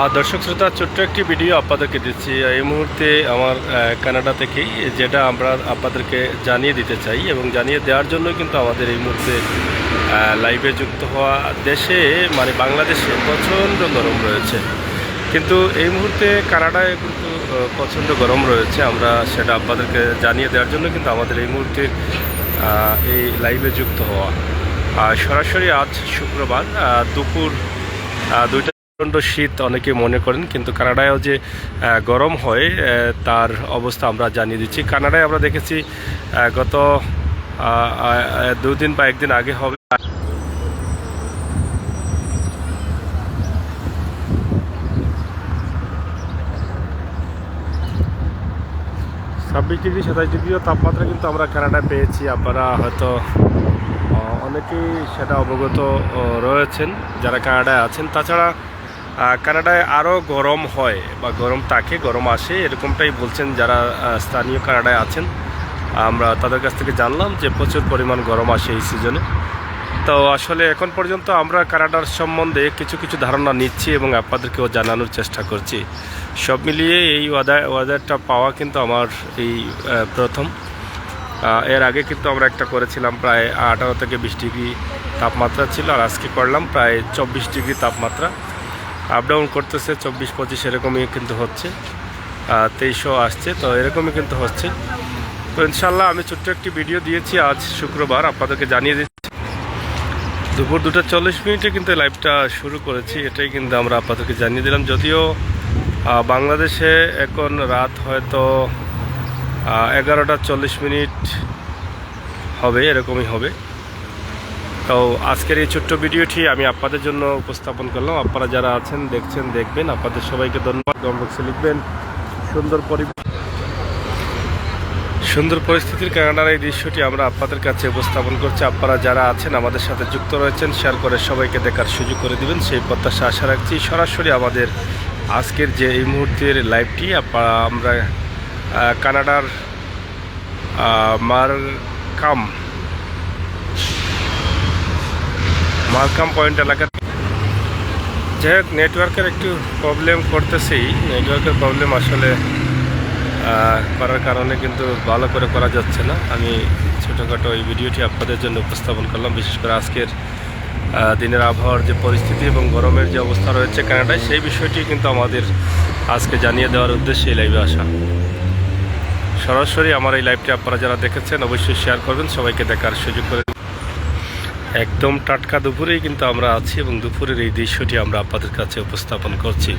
আর দর্শক শ্রোতা, ছোট্ট একটি ভিডিও আপনাদেরকে দিচ্ছি। এই মুহূর্তে আমার কানাডা থেকেই, যেটা আমরা আপনাদেরকে জানিয়ে দিতে চাই এবং জানিয়ে দেওয়ার জন্য কিন্তু আমাদের এই মুহূর্তে লাইভে যুক্ত হওয়া দেশে মানে বাংলাদেশে প্রচণ্ড গরম রয়েছে। কিন্তু এই মুহূর্তে কানাডায় কিন্তু প্রচণ্ড গরম রয়েছে। আমরা সেটা আপনাদেরকে জানিয়ে দেওয়ার জন্য কিন্তু আমাদের এই মুহূর্তে এই লাইভে যুক্ত হওয়া। আর সরাসরি আজ শুক্রবার দুপুর দুইটা প্রচণ্ড শীত অনেকে মনে করেন, কিন্তু কানাডায়ও যে গরম হয় তার অবস্থা আমরা জানিয়ে দিচ্ছি। কানাডায় আমরা দেখেছি গত দুদিন বা একদিন আগে হবে। ছাব্বিশ ডিগ্রি, সাতাশ ডিগ্রিও তাপমাত্রা কিন্তু আমরা কানাডায় পেয়েছি। আপনারা হয়তো অনেকেই সেটা অবগত রয়েছেন, যারা কানাডায় আছেন। তাছাড়া কানাডায় আরও গরম হয় বা গরম থাকে, গরম আসে, এরকমটাই বলছেন যারা স্থানীয় কানাডায় আছেন। আমরা তাদের কাছ থেকে জানলাম যে প্রচুর পরিমাণ গরম আসে এই সিজনে। তো আসলে এখন পর্যন্ত আমরা কানাডার সম্বন্ধে কিছু কিছু ধারণা নিচ্ছি এবং আপনাদেরকেও জানানোর চেষ্টা করছি। সব মিলিয়ে এই ওয়াদার ওয়াদারটা পাওয়া কিন্তু আমার এই প্রথম। এর আগে কিন্তু আমরা একটা করেছিলাম প্রায় আঠারো থেকে বিশ ডিগ্রি তাপমাত্রা ছিল, আর আজকে করলাম প্রায় চব্বিশ ডিগ্রি তাপমাত্রা। আপ ডাউন করতেছে, চব্বিশ, পঁচিশ এরকমই কিন্তু হচ্ছে। তেইশও আসছে, তো এরকমই কিন্তু হচ্ছে। তো ইনশাল্লাহ আমি ছোট্ট একটি ভিডিও দিয়েছি আজ শুক্রবার, আপনাদেরকে জানিয়ে দিচ্ছি। দুপুর দুটো চল্লিশ মিনিটে কিন্তু লাইভটা শুরু করেছি, এটাই কিন্তু আমরা আপনাদেরকে জানিয়ে দিলাম। যদিও বাংলাদেশে এখন রাত হয়তো এগারোটা চল্লিশ মিনিট হবে, এরকমই হবে। তো আজকের এই ছোট্ট ভিডিওটি আমি আপনাদের জন্য উপস্থাপন করলাম। আপনারা যারা আছেন, দেখছেন, দেখবেন, আপনাদের সবাইকে ধন্যবাদ। কমবক্সে লিখবেন, সুন্দর পরিবেশ সুন্দর পরিস্থিতির কানাডার এই দৃশ্যটি আমরা আপনাদের কাছে উপস্থাপন করছি। আপনারা যারা আছেন, আমাদের সাথে যুক্ত রয়েছেন, শেয়ার করে সবাইকে দেখার সুযোগ করে দিবেন। সেই প্রত্যাশা আশা রাখছি সরাসরি আমাদের আজকের যে এই মুহূর্তের লাইভটি আমরা কানাডার মার মারকাম মারকাম পয়েন্ট এলাকা যাই হোক নেটওয়ার্কের একটু প্রবলেম করতেছি নেটওয়ার্কের প্রবলেম আসলে করার কারণে কিন্তু ভালো করে করা যাচ্ছে না। আমি ছোটোখাটো এই ভিডিওটি আপনাদের জন্য উপস্থাপন করলাম। বিশেষ করে আজকের দিনের আবহাওয়ার যে পরিস্থিতি এবং গরমের যে অবস্থা রয়েছে কানাডায়, সেই বিষয়টি কিন্তু আমাদের আজকে জানিয়ে দেওয়ার উদ্দেশ্যে এই লাইভে আসা। সরাসরি আমার এই লাইভটি আপনারা যারা দেখেছেন, অবশ্যই শেয়ার করবেন। সবাইকে দেখার সুযোগ করে। একদম টাটকা দুপুরেই কিন্তু আমরা আছি এবং দুপুরের এই দৃশ্যটি আমরা আপনাদের কাছে উপস্থাপন করছি।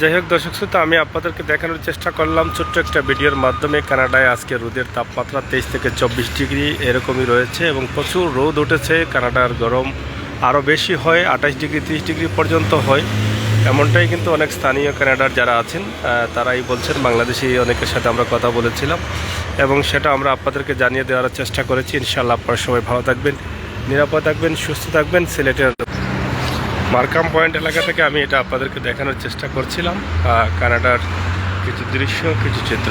যাই হোক দর্শক শ্রোতা, আমি আপনাদেরকে দেখানোর চেষ্টা করলাম ছোট্ট একটা ভিডিওর মাধ্যমে। কানাডায় আজকে রোদের তাপমাত্রা তেইশ থেকে চব্বিশ ডিগ্রি এরকমই রয়েছে এবং প্রচুর রোদ উঠেছে। কানাডার গরম আরও বেশি হয়, আঠাশ ডিগ্রি, তিরিশ ডিগ্রি পর্যন্ত হয়। এমনটাই কিন্তু অনেক স্থানীয় কানাডার যারা আছেন তারাই বলছেন, বাংলাদেশি অনেকের সাথে আমরা কথা বলেছিলাম এবং সেটা আমরা আপনাদেরকে জানিয়ে দেওয়ার চেষ্টা করেছি। ইনশাআল্লাহ আপনারা সবাই ভালো থাকবেন, নিরাপদ থাকবেন, সুস্থ থাকবেন। সিলেটের মার্কাম পয়েন্ট এলাকা থেকে আমি এটা আপনাদেরকে দেখানোর চেষ্টা করছিলাম কানাডার কিছু দৃশ্য, কিছু চিত্র।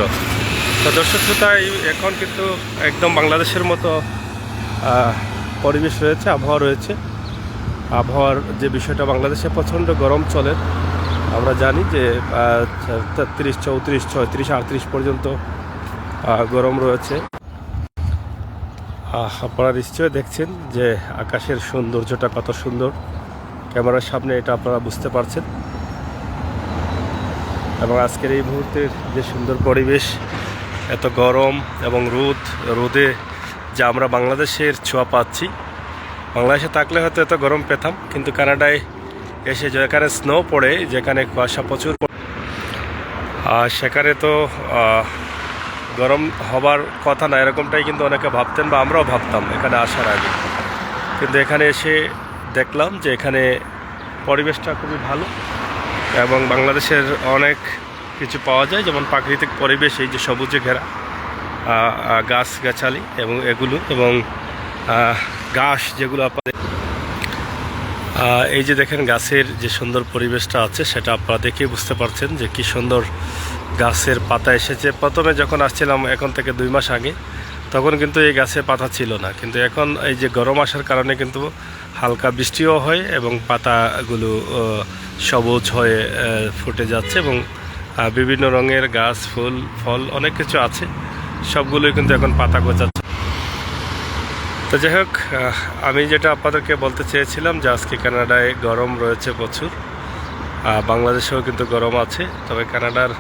তো দর্শক শ্রোতা এখন কিন্তু একদম বাংলাদেশের মতো পরিবেশ রয়েছে, আবহাওয়া রয়েছে। আবহাওয়ার যে বিষয়টা বাংলাদেশে প্রচণ্ড গরম চলে, আমরা জানি যে তেত্রিশ, চৌত্রিশ, ছয়ত্রিশ, আটত্রিশ পর্যন্ত গরম রয়েছে। আপনারা নিশ্চয়ই দেখছেন যে আকাশের সৌন্দর্যটা কত সুন্দর। ক্যামেরার সামনে এটা আপনারা বুঝতে পারছেন। এবং আজকের এই মুহূর্তের যে সুন্দর পরিবেশ, এত গরম এবং রোদ, রোদে যা আমরা বাংলাদেশের ছোঁয়া পাচ্ছি। বাংলাদেশে থাকলে হয়তো এত গরম পেতাম, কিন্তু কানাডায় এসে যেখানে স্নো পড়ে, যেখানে কুয়াশা প্রচুর আর সেখানে তো গরম হবার কথা না, এরকমটাই কিন্তু অনেকে ভাবতেন বা আমরাও ভাবতাম এখানে আসার আগে। কিন্তু এখানে এসে দেখলাম যে এখানে পরিবেশটা খুবই ভালো এবং বাংলাদেশের অনেক কিছু পাওয়া যায়, যেমন প্রাকৃতিক পরিবেশ, এই যে সবুজে ঘেরা গাছ গাছালি এবং এগুলো এবং ঘাস যেগুলো আপনাদের এই যে দেখেন গাছের যে সুন্দর পরিবেশটা আছে, সেটা আপনারা দেখে বুঝতে পারছেন যে কি সুন্দর গাছের পাতা এসেছে। প্রথমে যখন আসছিলাম এখন থেকে দুই মাস আগে, তখন কিন্তু এই গাছে পাতা ছিল না। কিন্তু এখন এই যে গরম আসার কারণে কিন্তু হালকা বৃষ্টিও হয় এবং পাতাগুলো সবুজ হয়ে ফুটে যাচ্ছে এবং বিভিন্ন রঙের গাছ, ফুল, ফল অনেক কিছু আছে। সবগুলোই কিন্তু এখন পাতা গোছাচ্ছে। তো যাই হোক আমি যেটা আপনাদেরকে বলতে চেয়েছিলাম যে আজকে কানাডায় গরম রয়েছে প্রচুর। বাংলাদেশেও কিন্তু গরম আছে, তবে কানাডার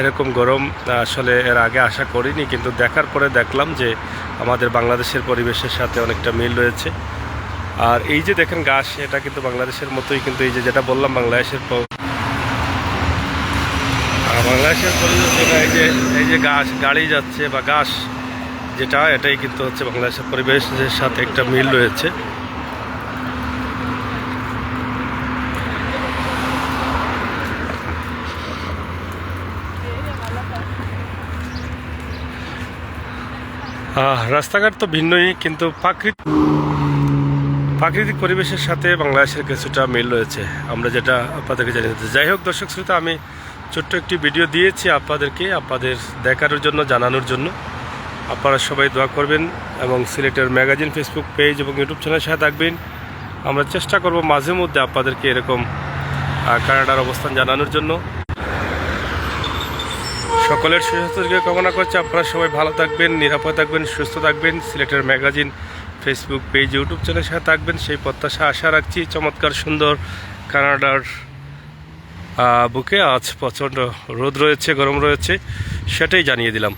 এরকম গরম আসলে এর আগে আশা করিনি, কিন্তু দেখার পরে দেখলাম যে আমাদের বাংলাদেশের পরিবেশের সাথে অনেকটা মিল রয়েছে। আর এই যে দেখেন গাছ, এটা কিন্তু বাংলাদেশের মতোই, কিন্তু এই যে যেটা বললাম, বাংলাদেশের বাংলাদেশের এই যে এই যে গাছ, গাড়ি যাচ্ছে বা গাছ যেটা, এটাই কিন্তু হচ্ছে বাংলাদেশের পরিবেশের সাথে একটা মিল রয়েছে। রাস্তাঘাট তো ভিন্নই, কিন্তু প্রাকৃতিক প্রাকৃতিক পরিবেশের সাথে বাংলাদেশের কিছুটা মিল রয়েছে। আমরা যেটা আপনাদেরকে জানিয়ে দিতে যাই হোক, দর্শক শ্রোতা, আমি ছোট্ট একটি ভিডিও দিয়েছি আপনাদেরকে, আপনাদের দেখানোর জন্য, জানানোর জন্য। আপনারা সবাই দোয়া করবেন এবং সিলেটের ম্যাগাজিন, ফেসবুক পেজ এবং ইউটিউব চ্যানেলের সাথে থাকবেন। আমরা চেষ্টা করব মাঝে মধ্যে আপনাদেরকে এরকম কানাডার অবস্থান জানানোর জন্য। সকলের সুস্বাস্থ্যকে কামনা করছি। আপনারা সবাই ভালো থাকবেন, নিরাপদ থাকবেন, সুস্থ থাকবেন। সিলেটের ম্যাগাজিন, ফেসবুক পেজ, ইউটিউব চ্যানেলের সাথে থাকবেন। সেই প্রত্যাশা আশা রাখছি। চমৎকার, সুন্দর কানাডার বুকে আজ প্রচণ্ড রোদ রয়েছে, গরম রয়েছে, সেটাই জানিয়ে দিলাম।